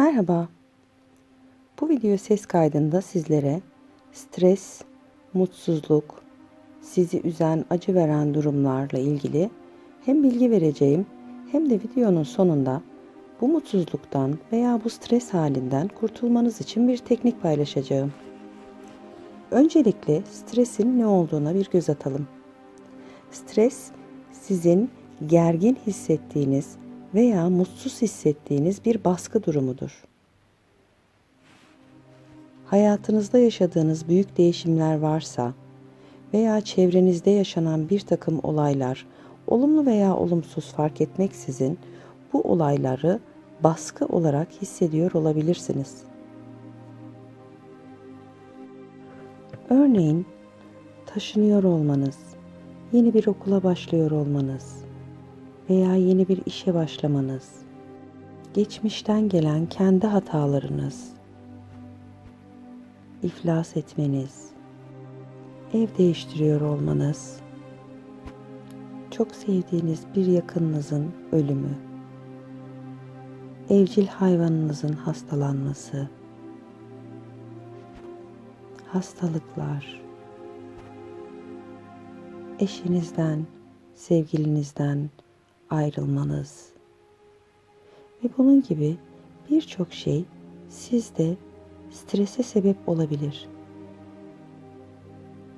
Merhaba. Bu video ses kaydında sizlere stres, mutsuzluk, sizi üzen, acı veren durumlarla ilgili hem bilgi vereceğim hem de videonun sonunda bu mutsuzluktan veya bu stres halinden kurtulmanız için bir teknik paylaşacağım. Öncelikle stresin ne olduğuna bir göz atalım. Stres sizin gergin hissettiğiniz veya mutsuz hissettiğiniz bir baskı durumudur. Hayatınızda yaşadığınız büyük değişimler varsa veya çevrenizde yaşanan bir takım olaylar, olumlu veya olumsuz fark etmeksizin bu olayları baskı olarak hissediyor olabilirsiniz. Örneğin taşınıyor olmanız, yeni bir okula başlıyor olmanız veya yeni bir işe başlamanız, geçmişten gelen kendi hatalarınız, iflas etmeniz, ev değiştiriyor olmanız, çok sevdiğiniz bir yakınınızın ölümü, evcil hayvanınızın hastalanması, hastalıklar, eşinizden, sevgilinizden ayrılmanız ve bunun gibi birçok şey sizde strese sebep olabilir.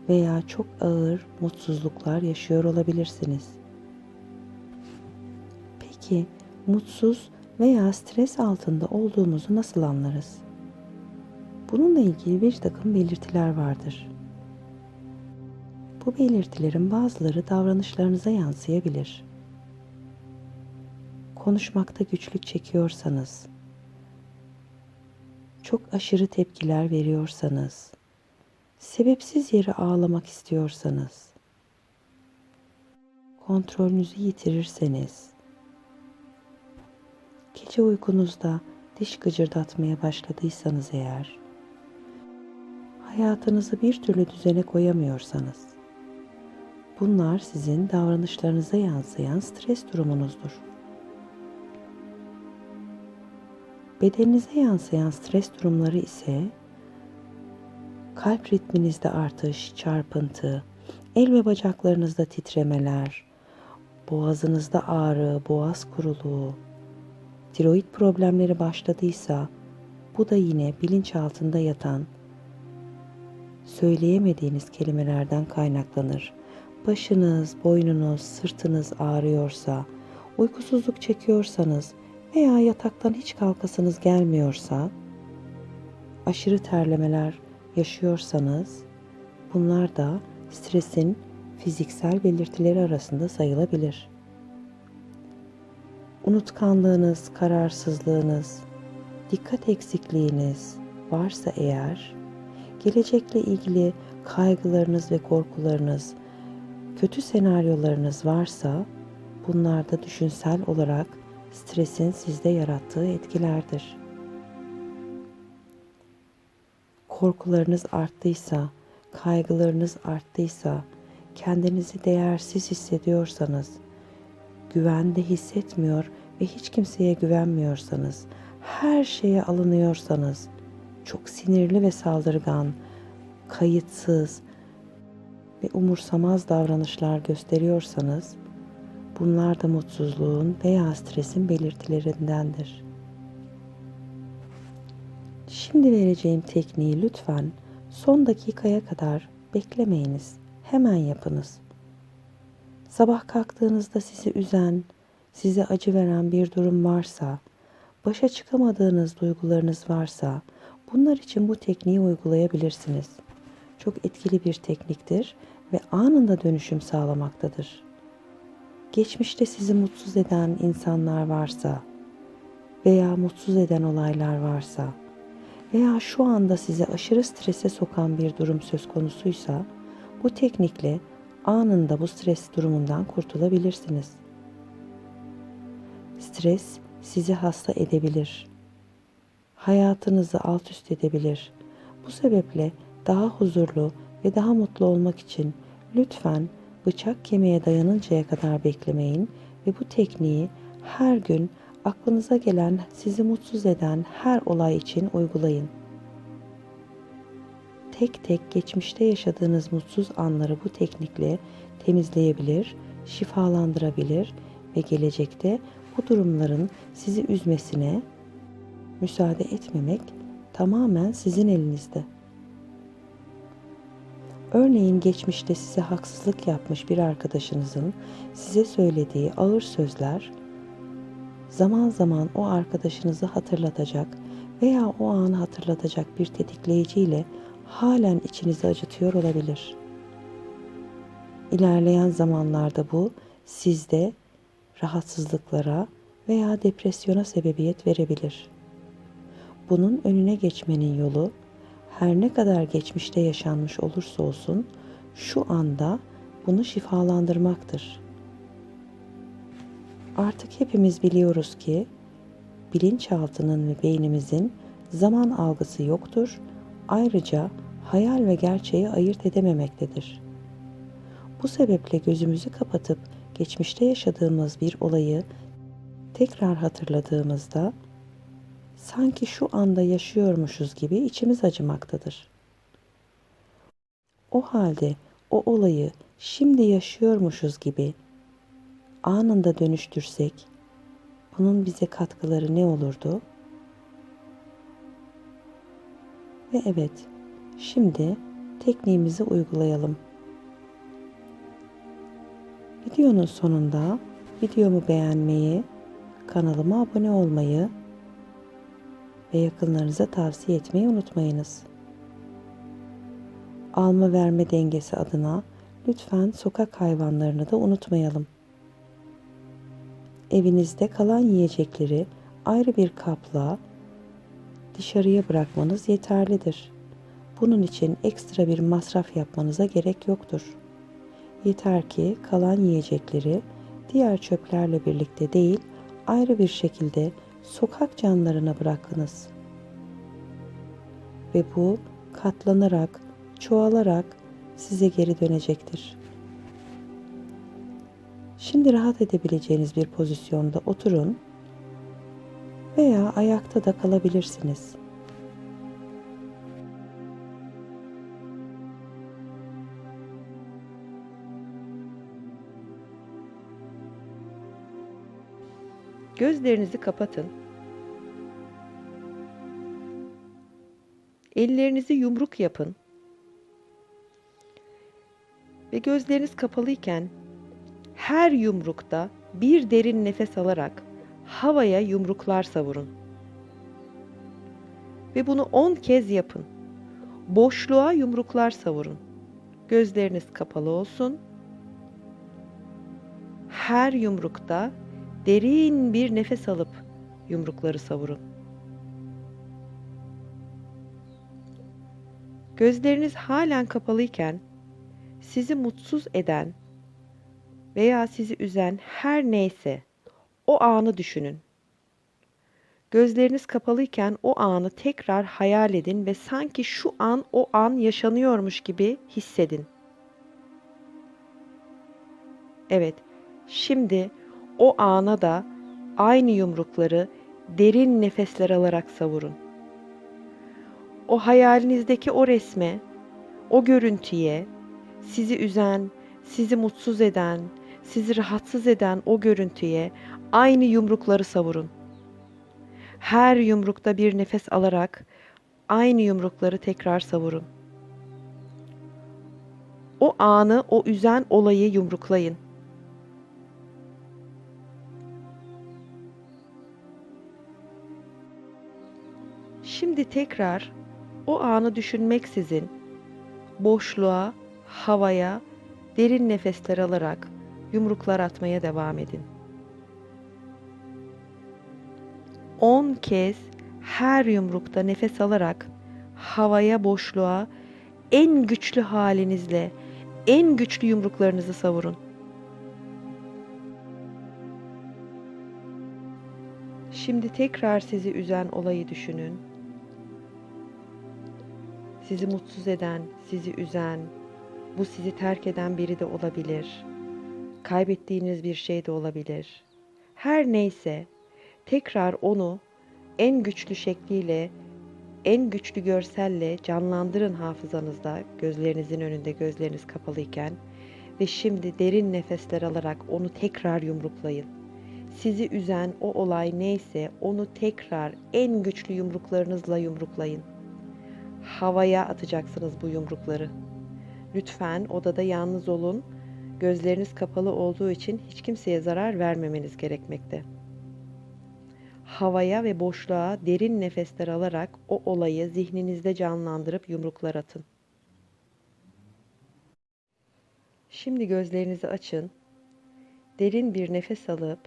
Veya çok ağır mutsuzluklar yaşıyor olabilirsiniz. Peki mutsuz veya stres altında olduğumuzu nasıl anlarız? Bununla ilgili bir takım belirtiler vardır. Bu belirtilerin bazıları davranışlarınıza yansıyabilir. Konuşmakta güçlük çekiyorsanız, çok aşırı tepkiler veriyorsanız, sebepsiz yere ağlamak istiyorsanız, kontrolünüzü yitirirseniz, gece uykunuzda diş gıcırdatmaya başladıysanız eğer, hayatınızı bir türlü düzene koyamıyorsanız, bunlar sizin davranışlarınıza yansıyan stres durumunuzdur. Bedeninize yansıyan stres durumları ise kalp ritminizde artış, çarpıntı, el ve bacaklarınızda titremeler, boğazınızda ağrı, boğaz kuruluğu, tiroid problemleri başladıysa bu da yine bilinçaltında yatan söyleyemediğiniz kelimelerden kaynaklanır. Başınız, boynunuz, sırtınız ağrıyorsa, uykusuzluk çekiyorsanız veya yataktan hiç kalkasınız gelmiyorsa, aşırı terlemeler yaşıyorsanız bunlar da stresin fiziksel belirtileri arasında sayılabilir. Unutkanlığınız, kararsızlığınız, dikkat eksikliğiniz varsa eğer, gelecekle ilgili kaygılarınız ve korkularınız, kötü senaryolarınız varsa bunlar da düşünsel olarak stresin sizde yarattığı etkilerdir. Korkularınız arttıysa, kaygılarınız arttıysa, kendinizi değersiz hissediyorsanız, güvende hissetmiyor ve hiç kimseye güvenmiyorsanız, her şeye alınıyorsanız, çok sinirli ve saldırgan, kayıtsız ve umursamaz davranışlar gösteriyorsanız, Bunlar da mutsuzluğun veya stresin belirtilerindendir. Şimdi vereceğim tekniği lütfen son dakikaya kadar beklemeyiniz. Hemen yapınız. Sabah kalktığınızda sizi üzen, size acı veren bir durum varsa, başa çıkamadığınız duygularınız varsa bunlar için bu tekniği uygulayabilirsiniz. Çok etkili bir tekniktir ve anında dönüşüm sağlamaktadır geçmişte sizi mutsuz eden insanlar varsa veya mutsuz eden olaylar varsa veya şu anda sizi aşırı strese sokan bir durum söz konusuysa bu teknikle anında bu stres durumundan kurtulabilirsiniz. Stres sizi hasta edebilir. Hayatınızı alt üst edebilir. Bu sebeple daha huzurlu ve daha mutlu olmak için lütfen bıçak kemiğe dayanıncaya kadar beklemeyin ve bu tekniği her gün aklınıza gelen, sizi mutsuz eden her olay için uygulayın. Tek tek geçmişte yaşadığınız mutsuz anları bu teknikle temizleyebilir, şifalandırabilir ve gelecekte bu durumların sizi üzmesine müsaade etmemek tamamen sizin elinizde. Örneğin geçmişte size haksızlık yapmış bir arkadaşınızın size söylediği ağır sözler zaman zaman o arkadaşınızı hatırlatacak veya o anı hatırlatacak bir tetikleyiciyle halen içinizi acıtıyor olabilir. İlerleyen zamanlarda bu sizde rahatsızlıklara veya depresyona sebebiyet verebilir. Bunun önüne geçmenin yolu her ne kadar geçmişte yaşanmış olursa olsun şu anda bunu şifalandırmaktır. Artık hepimiz biliyoruz ki bilinçaltının ve beynimizin zaman algısı yoktur. Ayrıca hayal ve gerçeği ayırt edememektedir. Bu sebeple gözümüzü kapatıp geçmişte yaşadığımız bir olayı tekrar hatırladığımızda sanki şu anda yaşıyormuşuz gibi içimiz acımaktadır. O halde o olayı şimdi yaşıyormuşuz gibi anında dönüştürsek bunun bize katkıları ne olurdu? Ve evet, şimdi tekniğimizi uygulayalım. Videonun sonunda videomu beğenmeyi, kanalıma abone olmayı ve yakınlarınıza tavsiye etmeyi unutmayınız. Alma verme dengesi adına lütfen sokak hayvanlarını da unutmayalım. Evinizde kalan yiyecekleri ayrı bir kapla dışarıya bırakmanız yeterlidir. Bunun için ekstra bir masraf yapmanıza gerek yoktur. Yeter ki kalan yiyecekleri diğer çöplerle birlikte değil, ayrı bir şekilde sokak canlarına bırakınız. Ve bu katlanarak, çoğalarak size geri dönecektir. Şimdi rahat edebileceğiniz bir pozisyonda oturun veya ayakta da kalabilirsiniz. Gözlerinizi kapatın. Ellerinizi yumruk yapın. Ve gözleriniz kapalıyken her yumrukta bir derin nefes alarak havaya yumruklar savurun. Ve bunu 10 kez yapın. Boşluğa yumruklar savurun. Gözleriniz kapalı olsun. Her yumrukta derin bir nefes alıp yumrukları savurun. Gözleriniz halen kapalıyken sizi mutsuz eden veya sizi üzen her neyse o anı düşünün. Gözleriniz kapalıyken o anı tekrar hayal edin ve sanki şu an o an yaşanıyormuş gibi hissedin. Evet, şimdi o ana da aynı yumrukları derin nefesler alarak savurun. O hayalinizdeki o resme, o görüntüye, sizi üzen, sizi mutsuz eden, sizi rahatsız eden o görüntüye aynı yumrukları savurun. Her yumrukta bir nefes alarak aynı yumrukları tekrar savurun. O anı, o üzen olayı yumruklayın. Şimdi tekrar o anı düşünmeksizin boşluğa, havaya derin nefesler alarak yumruklar atmaya devam edin. 10 kez her yumrukta nefes alarak havaya, boşluğa en güçlü halinizle en güçlü yumruklarınızı savurun. Şimdi tekrar sizi üzen olayı düşünün. Sizi mutsuz eden, sizi üzen, bu sizi terk eden biri de olabilir. Kaybettiğiniz bir şey de olabilir. Her neyse tekrar onu en güçlü şekliyle, en güçlü görselle canlandırın hafızanızda, gözlerinizin önünde gözleriniz kapalıyken ve şimdi derin nefesler alarak onu tekrar yumruklayın. Sizi üzen o olay neyse onu tekrar en güçlü yumruklarınızla yumruklayın. Havaya atacaksınız bu yumrukları. Lütfen odada yalnız olun. Gözleriniz kapalı olduğu için hiç kimseye zarar vermemeniz gerekmekte. Havaya ve boşluğa derin nefesler alarak o olayı zihninizde canlandırıp yumruklar atın. Şimdi gözlerinizi açın. Derin bir nefes alıp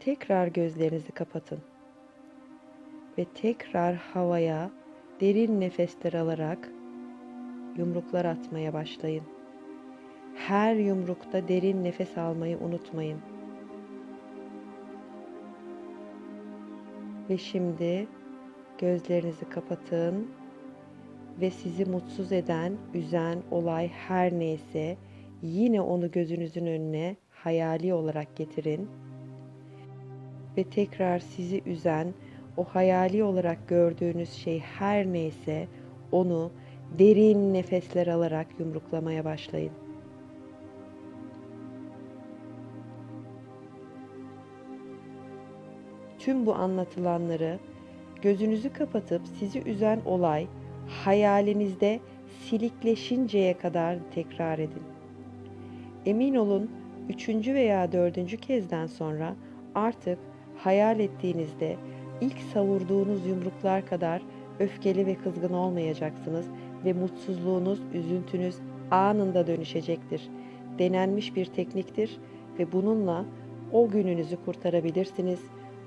tekrar gözlerinizi kapatın. Ve tekrar havaya derin nefesler alarak yumruklar atmaya başlayın. Her yumrukta derin nefes almayı unutmayın. Ve şimdi gözlerinizi kapatın ve sizi mutsuz eden, üzen olay her neyse yine onu gözünüzün önüne hayali olarak getirin ve tekrar sizi üzen o hayali olarak gördüğünüz şey her neyse onu derin nefesler alarak yumruklamaya başlayın. Tüm bu anlatılanları gözünüzü kapatıp sizi üzen olay hayalinizde silikleşinceye kadar tekrar edin. Emin olun üçüncü veya dördüncü kezden sonra artık hayal ettiğinizde ilk savurduğunuz yumruklar kadar öfkeli ve kızgın olmayacaksınız ve mutsuzluğunuz, üzüntünüz anında dönüşecektir. Denenmiş bir tekniktir ve bununla o gününüzü kurtarabilirsiniz.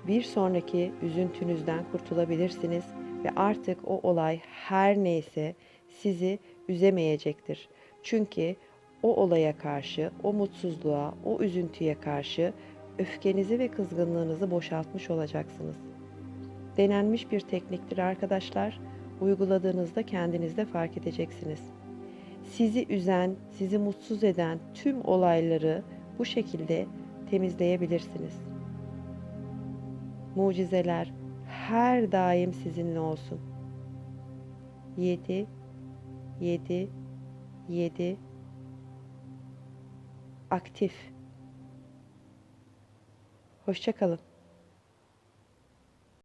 Bir sonraki üzüntünüzden kurtulabilirsiniz ve artık o olay her neyse sizi üzemeyecektir. Çünkü o olaya karşı, o mutsuzluğa, o üzüntüye karşı öfkenizi ve kızgınlığınızı boşaltmış olacaksınız. Denenmiş bir tekniktir arkadaşlar. Uyguladığınızda kendinizde fark edeceksiniz. Sizi üzen, sizi mutsuz eden tüm olayları bu şekilde temizleyebilirsiniz. Mucizeler her daim sizinle olsun. 7 7 7 aktif. Hoşçakalın.